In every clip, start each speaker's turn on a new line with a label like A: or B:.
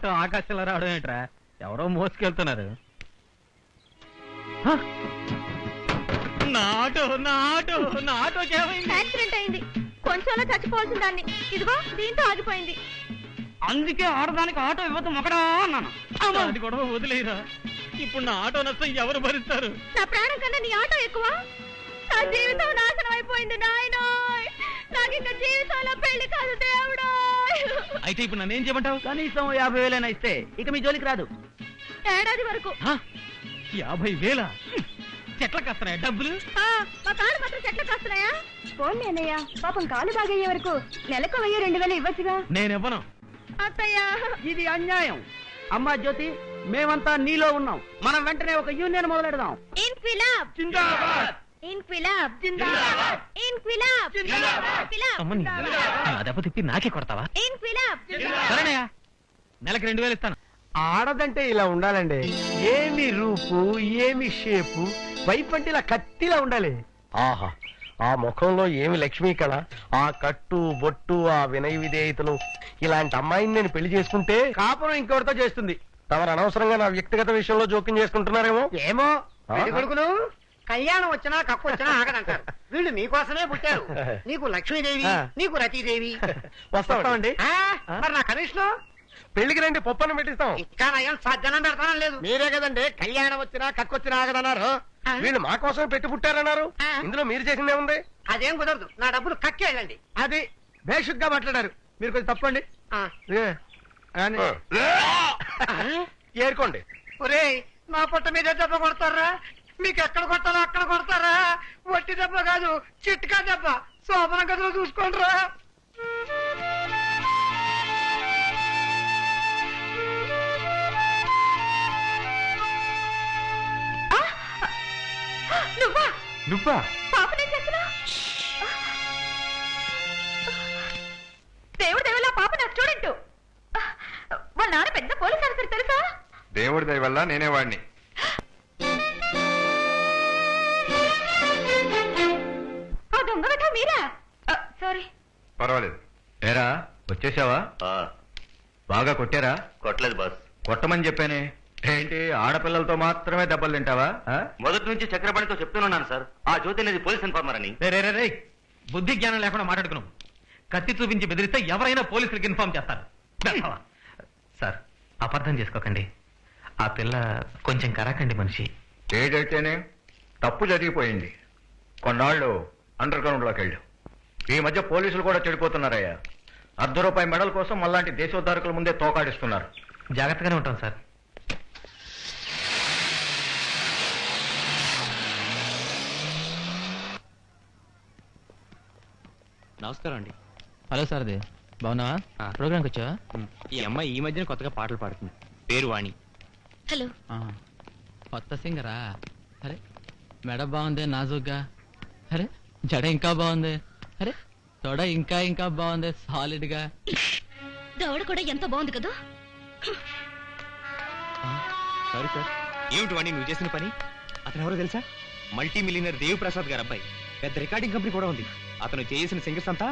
A: Auto ఆకాశంలో రావడం ఏంట్రా? ఎవరో మోసుకెళ్తున్నారు. హ! నా ఆటో నా ఆటో నా ఆటోకి ఏమైంది?
B: యాక్సిడెంట్ అయింది. కొంచెంలో చచ్చిపోవాల్సిన దాన్ని. ఇదిగో దీంతో ఆగిపోయింది.
A: అందుకే ఆడదానికి ఆటో ఇవ్వదు మొక్కడా అన్నాను. అది కూడా వదిలేరా? ఇప్పుడు నా ఆటో నష్టం ఎవరు భరిస్తారు?
B: నా ప్రాణం కన్నా నీ ఆటో ఎక్కువ? నా జీవితం నాశనం అయిపోయింది నాయనోయ్! నాకు ఇంకా జీవితంలో పెళ్ళి కాదు దేవుడోయ్!
A: అయితే ఇప్పుడు నన్ను ఏం చేయమంటావు? కనీసం యాభై వేలైనా ఇస్తే ఇక మీ జోలికి రాదు.
B: ఏడాది వరకు?
A: యాభై వేల? చెట్ల కస్తున్నాయి డబ్బులు?
B: ఆ, మా కాళ్ళు మాత్రం చెట్లు కాస్తున్నాయా? పోనీ అన్నయ్య పాపం కాలు బాగయ్యే వరకు నెలకు వెయ్యి రెండు వేలు ఇవ్వచ్చుగా.
A: నేనివ్వను.
B: అత్తయ్య.
C: ఇది అన్యాయం. అమ్మా జ్యోతి మేమంతా నీలో ఉన్నాం. మనం వెంటనే ఒక యూనియన్ మొదలెడదాం.
B: ఇన్క్విలాబ్ ఇన్క్విలాబ్ ఇన్క్విలాబ్ ఇన్క్విలాబ్
A: అమ్మని నా దెబ్బ తిప్పి నాకే కొడతావా?
B: ఇన్క్విలాబ్
A: సరేనయ్యా నెలకి రెండు వేలు ఇస్తాను.
C: ఆడదంటే ఇలా ఉండాలండి. ఏమి రూపు ఏమి షేపు వైపు అంటే ఇలా కత్తిలా ఉండాలి. ఆహా ఆ ముఖంలో ఏమి లక్ష్మీ కళ? ఆ కట్టు బొట్టు ఆ వినయ విధేయతలు. ఇలాంటి అమ్మాయిని నేను పెళ్ళి చేసుకుంటే కాపురం ఇంకెవరితో చేస్తుంది? తమరు అనవసరంగా నా వ్యక్తిగత విషయంలో జోక్యం చేసుకుంటున్నారేమో?
D: ఏమో? పెళ్ళి కొడుకులు కళ్యాణం వచ్చినా కక్కు వచ్చినా ఆగదంటారు వీళ్ళు నీకోసమే పుట్టారు. నీకు లక్ష్మీదేవి
C: ఆ.
D: నీకు రతీదేవి.
C: వస్తామండి.
D: ఆ, మరి నా కనీసం
C: పెళ్ళికి రండి పప్పను పెట్టిస్తాం.
D: ఇంకా నయం సజ్జనం పెడతానం లేదు.
C: మీరే కదండి కళ్యాణం వచ్చినా కక్కొచ్చినా ఆగదన్నారు.
D: ఆ.
C: వీళ్ళు మా కోసం పెట్టి పుట్టారన్నారు.
D: ఆ.
C: ఇందులో మీరు చేసిందే ఉంది?
D: అదేం కుదరదు. నా డబ్బులు కక్కేళ్ళండి
C: అది బేషుగ్గా మాట్లాడారు. మీరు కొంచెం తప్పండి.
D: ఆ.
C: ఏరుకోండి
D: ఒరేయ్ నా పొట్ట మీద దెబ్బ కొడతారా? మీకు ఎక్కడ కొట్టాలో అక్కడ కొడతారా? వట్టి దెబ్బ కాదు చిట్కా దెబ్బ. శోభన గదిలో చూసుకోండిరా.
B: నువ్వా?
C: నువ్వా?
B: పాపనే చేస్తున్నా దేవుడు దేవుళ్ళ పాప నా స్టూడెంట్ వాళ్ళ నాన్న పెద్ద పోలీస్ ఆఫీసర్ తెలుసా?
E: దేవుడి దయ వల్ల నేనే వాడిని పర్వాలేదు. ఏరా వచ్చేసావా? బాగా కొట్టారా?
F: కొట్టలేదు బాస్.
E: కొట్టమని చెప్పానే. ఏంటి ఆడపిల్లలతో మాత్రమే దెబ్బలు తింటావా? ఆ?
F: మొదటి నుంచి చక్రపాణితో చెప్తున్నాను సార్. ఆ జ్యోతి అనేది పోలీస్ ఇన్ఫార్మర్ అని
A: రే, రే, రే, రే. బుద్ధి జ్ఞానం లేకుండా మాట్లాడుకున్నాం కత్తి చూపించి బెదిరిస్తే ఎవరైనా పోలీసులకు ఇన్ఫార్మ్ చేస్తారు. సార్ అపార్థం చేసుకోకండి. ఆ పిల్ల కొంచెం కరాకండి మనిషి.
E: ఏదైతేనే తప్పు జరిగిపోయింది. కొన్నాళ్ళు అండర్ గ్రౌండ్లోకి వెళ్ళు ఈ మధ్య పోలీసులు కూడా చెడిపోతున్నారయ్యా. అర్ధ రూపాయి మెడల్ కోసం మళ్ళాంటి దేశోద్ధారకుల ముందే తోకాడిస్తున్నారు.
A: జాగ్రత్తగానే ఉంటాం సార్.
G: నమస్కారం అండి.
H: హలో సారది. బాగున్నావా?
G: ఆ.
H: ప్రోగ్రామ్కి వచ్చావా?
G: ఈ అమ్మాయి ఈ మధ్యన కొత్తగా పాటలు పాడుతుంది. పేరు వాణి.
B: హలో.
H: ఆ. కొత్త సింగరా? అరే మెడ బాగుంది నాజుగ్గా. అరే జడ ఇంకా బాగుంది. అరే తొడ ఇంకా ఇంకా బాగుంది సాలిడ్గా
B: దవడ కూడా ఎంత బాగుంది కదా?
G: సారీ సార్ ఏమిటి వాణి నువ్వు చేసిన పని? అతను ఎవరో తెలుసా? మల్టీ మిలియనర్ దేవ్ ప్రసాద్ గారు అబ్బాయి. పెద్ద రికార్డింగ్ కంపెనీ కూడా ఉంది. అతను చేసిన సింగర్స్ అంతా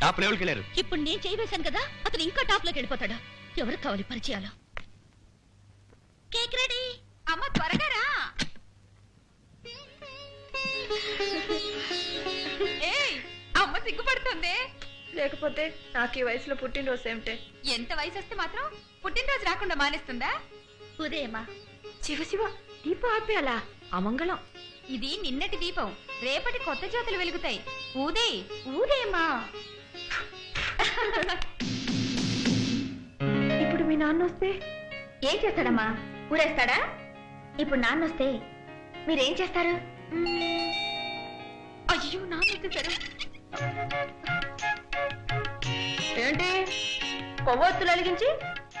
G: టాప్ లెవెల్కి వెళ్ళారు.
B: ఇప్పుడు నేను చేయవేశాను కదా అతను ఇంకా టాప్లోకి వెళ్ళిపోతాడా. ఎవరు కావాలి పరిచయాలు? సిగ్గుపడుతుంది?
I: లేకపోతే నాకు ఈ వయసులో పుట్టినరోజు ఏమిటే?
B: ఎంత వయసు వస్తే మాత్రం పుట్టినరోజు రాకుండా మానేస్తుందా? ఉదయమా?
I: శివ శివ దీపం ఆపేయాలా అమంగళం.
B: ఇది నిన్నటి దీపం. రేపటి కొత్త జ్యోతులు వెలుగుతాయి. ఊదే. ఊదేమా?
I: ఇప్పుడు మీ నాన్న వస్తే?
B: ఏం చేస్తాడమ్మా? ఊరేస్తాడా? ఇప్పుడు నాన్న వస్తే మీరేం చేస్తారు? అయ్యో నాన్న వచ్చేసారు కొవ్వొత్తులు వెలిగించి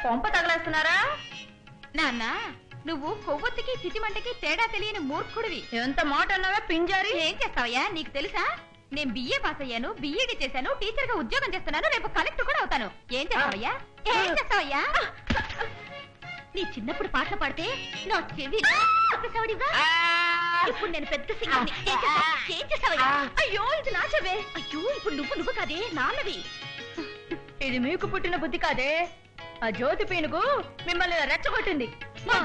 B: పొంప తగలేస్తున్నారా? నాన్న నువ్వు కొవ్వొత్తికి చితిమంటకి తేడా తెలియని మూర్ఖుడివి. ఎంత మాట అన్నావా పింజారి? ఏం చేస్తావయ్యా నీకు తెలుసా? నేను బిఏ పాస్ అయ్యాను బిఈడి చేశాను టీచర్గా ఉద్యోగం చేస్తున్నాను రేపు కలెక్టర్ కూడా అవుతాను. ఏం చేస్తావయ్యా? ఏం చేస్తావయ్యా? నీ చిన్నప్పుడు పాటలు పాడితే నా చెవి ఆపేసావుడివా? ఇప్పుడు నేను పెద్ద సింగర్ని ఏం చేస్తావ్? ఏం చేస్తావయ్యా? అయ్యో ఇది నా చెవే. అయ్యో ఇప్పుడు నువ్వు నువ్వు కాదే నాన్నవి. ఇది మీకు పుట్టిన బుద్ధి కాదే? ఆ జ్యోతి పీనుగు మిమ్మల్ని రెచ్చగొట్టింది. మా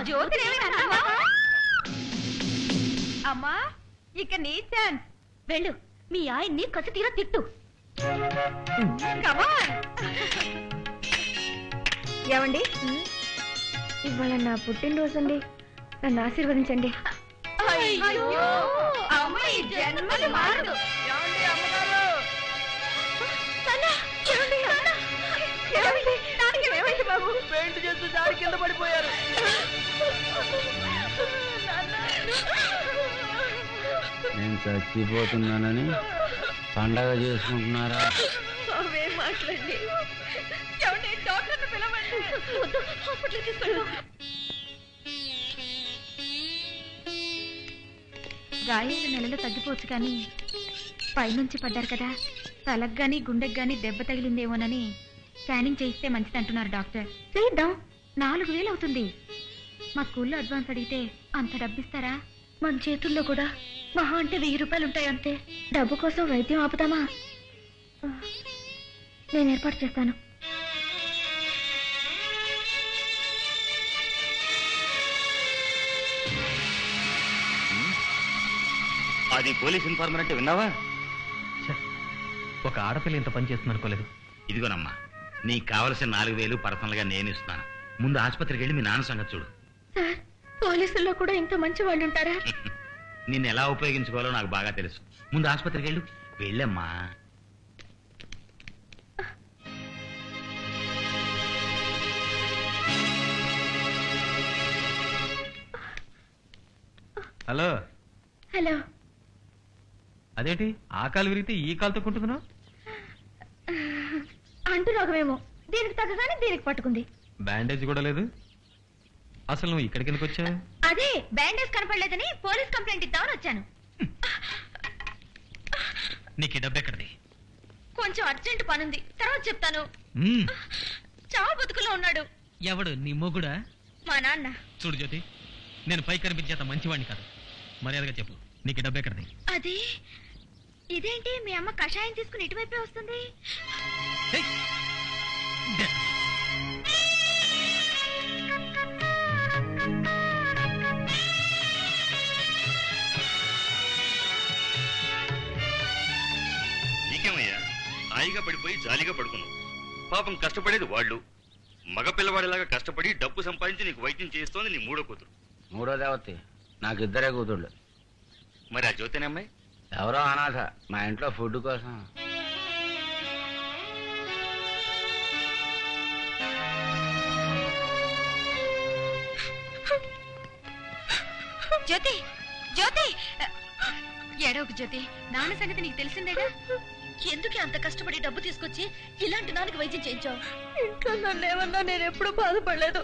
B: ఏమైనా అమ్మా ఇక నీ ఛాన్స్. వెళ్ళు. మీ ఆయన్ని కసి తీరా తిట్టు
I: ఏమండి? ఇవాళ నా పుట్టినరోజు అండి నన్ను ఆశీర్వదించండి.
B: అయ్యో! అమ్మ ఈ జన్మలు మారదు.
J: పెయింట్ చేస్తూ దారి కింద పడిపోయారు.
K: నేను చచ్చిపోతున్నానని పండగ చేసుకుంటున్నారా?
I: అవేం మాట్లాడి
B: ఏమండి డాక్టర్ని పిలవండి. వద్దు హాస్పిటల్కి తీసుకెళ్ళు గాయాలు నెలలో తగ్గిపోవచ్చు కానీ పైనుంచి పడ్డారు కదా. తలకు గాని గుండెకి గాని దెబ్బ తగిలిందేమోనని స్కానింగ్ చేయిస్తే మంచిది అంటున్నారు డాక్టర్. చేద్దాం నాలుగు వేలు అవుతుంది. మా స్కూల్లో అడ్వాన్స్ అడిగితే అంత డబ్బిస్తారా? మన చేతుల్లో కూడా. మహా అంటే వెయ్యి రూపాయలు ఉంటాయి అంతే.
I: డబ్బు కోసం వైద్యం ఆపుతామా? నేను ఏర్పాటు చేస్తాను.
F: అది పోలీస్ ఇన్ఫార్మర్ అంటే విన్నావా?
A: ఒక ఆడపిల్ల ఇంత పని చేస్తుంది అనుకోలేదు
F: ఇదిగోనమ్మా. నీకు కావలసిన నాలుగు వేలు పర్సనల్గా నేను ఇస్తున్నాను. ముందు ఆసుపత్రికి వెళ్ళి మీ నాన్న సంగతి చూడు.
I: సార్ పోలీసుల్లో కూడా ఇంత మంచి వాళ్ళు ఉంటారా?
F: నిన్ను ఎలా ఉపయోగించుకోవాలో నాకు బాగా తెలుసు. ముందు ఆసుపత్రికి వెళ్ళు. వెళ్ళమ్మా.
A: హలో.
I: హలో.
A: అదేంటి? ఆ కాలు విరిగితే ఈ కాలుతో కుంటున్నావు
I: అంటు రోగమేమో దీనికి తగ్గగానే దీనికి పట్టుకుంది.
A: బ్యాండేజ్ కూడా లేదు? అసలు నువ్వు ఇక్కడికి ఎందుకు వచ్చా
B: అదే బ్యాండేజ్ కనపడలేదని పోలీస్ కంప్లైంట్ ఇద్దామని వచ్చాను.
A: నీకు ఈ డబ్బు ఎక్కడిది?
B: కొంచెం అర్జెంట్ పనుంది. తర్వాత చెప్తాను.
A: మ్మ్.
B: చావు బతుకులో ఉన్నాడు.
A: ఎవడు? నీ మొగుడా?
B: మా నాన్న.
A: చూడు జ్యోతి నేను పై కనిపించేంత మంచివాడిని కాదు. మర్యాదగా చెప్పు నీకు ఈ డబ్బు ఎక్కడిది?
B: అది ఇదేంటి మీ అమ్మ కషాయం తీసుకుని ఇటువైపే వస్తుంది!
F: నీకేమయ్యా హాయిగా పడిపోయి జాలీగా పడుకున్నావు. పాపం కష్టపడేది వాళ్ళు. మగ పిల్లవాడిలాగా కష్టపడి డబ్బు సంపాదించి నీకు వైద్యం చేస్తోంది నీ మూడో కూతురు.
K: మూడో దేవతి నాకు ఇద్దరే కూతుళ్ళు.
F: మరి ఆ జ్యోతిని అమ్మాయి?
K: ఎవరో అనాథ మా ఇంట్లో ఫుడ్ కోసం.
B: జ్యోతి జ్యోతి! ఏడవకు జ్యోతి నాన్న సంగతి నీకు తెలిసిందేగా? ఎందుకు అంత కష్టపడి డబ్బు తీసుకొచ్చి ఇలాంటి నాన్నకి వైద్యం చేయించావు?
I: ఇంట్లో నన్ను ఏమన్నా నేను ఎప్పుడు బాధపడలేదు.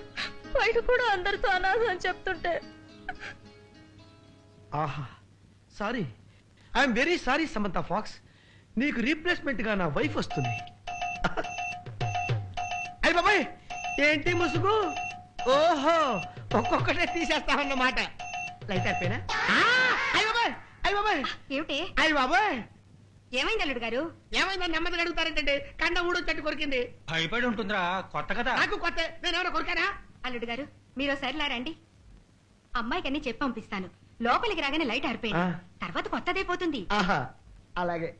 I: బయట కూడా అందరితో అనాథ అని చెప్తుంటే.
J: ఆహా sorry. I'm very sorry Samantha Fox. నీకు రీప్లేస్మెంట్గా నా వైఫ్ వస్తుంది. అయ్య బాబాయ్ ఏంటి ముసుగు? ఓహో ఒక్కొక్కటే తీసేస్తామన్నమాట. లైట్ అయిపోయినా? అయ్య బాబాయ్ అయ్య బాబాయ్.
B: ఏమిటి?
J: అయ్య బాబాయ్.
B: ఏమైంది అల్లుడు గారు?
J: ఏమైందని నెమ్మదిగా అడుగుతారేంటండి? కండ ఊడు చెట్టు కొరికింది.
L: భయపడి ఉంటుందిరా కొత్త కదా.
J: నాకు కొత్త. నేను కొరికానా?
B: అల్లుడు గారు మీరు ఒకసారి లారండి అమ్మాయికి అన్ని చెప్పి పంపిస్తాను. లోపలికి రాగానే లైట్ ఆరిపోయింది. తర్వాత కొత్తదే పోతుంది.
J: ఆహా అలాగే.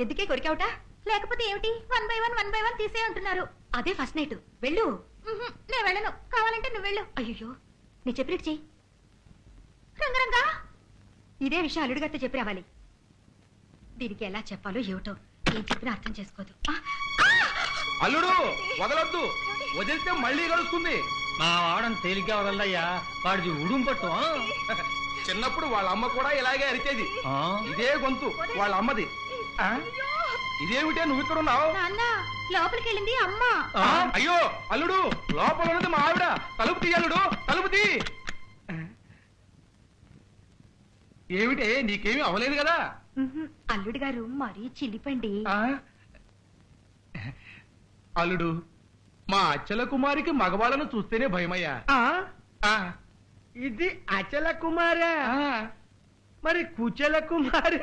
B: ఎందుకే కొరికావుట? లేకపోతే ఏమిటి? One by one one by one తీసే అంటున్నారు. అదే ఫస్ట్ నైట్. వెళ్ళు. నేను వెళ్ళను. కావాలంటే నువ్వు వెళ్ళు. అయ్యో నీ చెప్పినట్టు చెయ్యి. రంగరంగా ఇదే విషయం అల్లుడు గారితో చెప్పి రావాలి. దీనికి ఎలా చెప్పాలో ఏమిటో ఏం చెప్పినా అర్థం చేసుకోదు.
J: అల్లుడు వదలొద్దు. వదిలితే మళ్ళీ గడుస్తుంది
L: మా వాడని తేలిగ్గా వదలయ్యా వాడిది ఉడుం పట్టు?
J: చిన్నప్పుడు వాళ్ళ అమ్మ కూడా ఇలాగే అరిచేది? ఇదే గొంతు వాళ్ళ అమ్మది? ఇదేమిటే నువ్వు ఇక్కడ ఉన్నావు?
B: లోపలికి వెళ్ళింది అమ్మ.
J: ఆ? అయ్యో అల్లుడు లోపల ఉన్నది మా ఆవిడ. తలుపు తీ అల్లుడు తలుపు తీ ఏమిటే నీకేమీ అవలేదు కదా?
B: అల్లుడు గారు మరీ చిలిపండి
J: ఆ? అల్లుడు మా అచ్చల కుమారికి మగవాళ్ళను చూస్తేనే భయమయ్యా. ఆ. ఇది అచల కుమారా? మరి కుచల కుమారి?